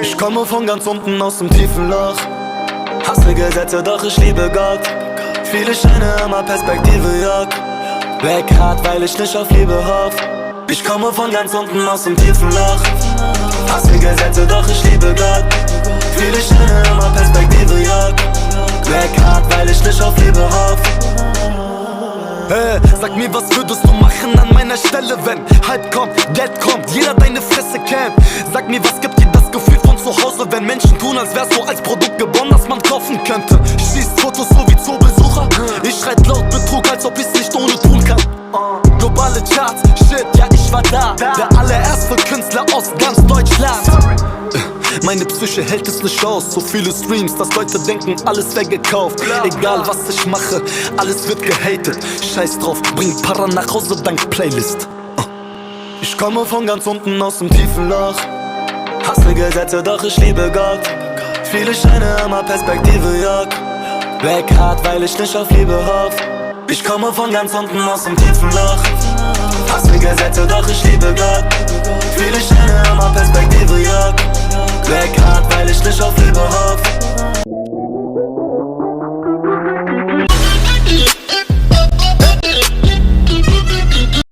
Ich komme von ganz unten aus dem tiefen Loch. Hasse Gesetze, doch ich liebe Gott. Viele Scheine, immer Perspektive, Jörg. Black hard, weil ich nicht auf Liebe hoff. Ich komme von ganz unten aus dem tiefen Loch. Hasse Gesetze, doch ich liebe Gott. Viele Scheine, immer Perspektive, Jörg. Black hard, weil ich nicht auf Liebe hoff. Hey, mir, was würdest du machen an meiner Stelle, wenn Hype kommt, Geld kommt, jeder deine Fresse kennt. Sag mir, was gibt dir das Gefühl von zu Hause, wenn Menschen tun, als wär's so als Produkt geboren, das man kaufen könnte. Schießt Fotos so wie Zoobesucher. Ich schreit laut Betrug, als ob ich's nicht ohne tun kann. Globale Charts, shit, ja, ich war da. Der allererste Künstler. Meine Psyche hält es nicht aus, so viele Streams, dass Leute denken, alles wär gekauft. Egal was ich mache, alles wird gehatet. Scheiß drauf, bring Para nach Hause dank Playlist. Uh. Ich komme von ganz unten aus dem tiefen Loch. Hasse Gesetze, doch ich liebe Gott. Viele Scheine, immer Perspektive, Jörg. Black hard, weil ich nicht auf Liebe hoff. Ich komme von ganz unten aus dem tiefen Loch. Hasse Gesetze, doch ich liebe Gott. Dreck hart, weil ich nicht auf Liebe hoffe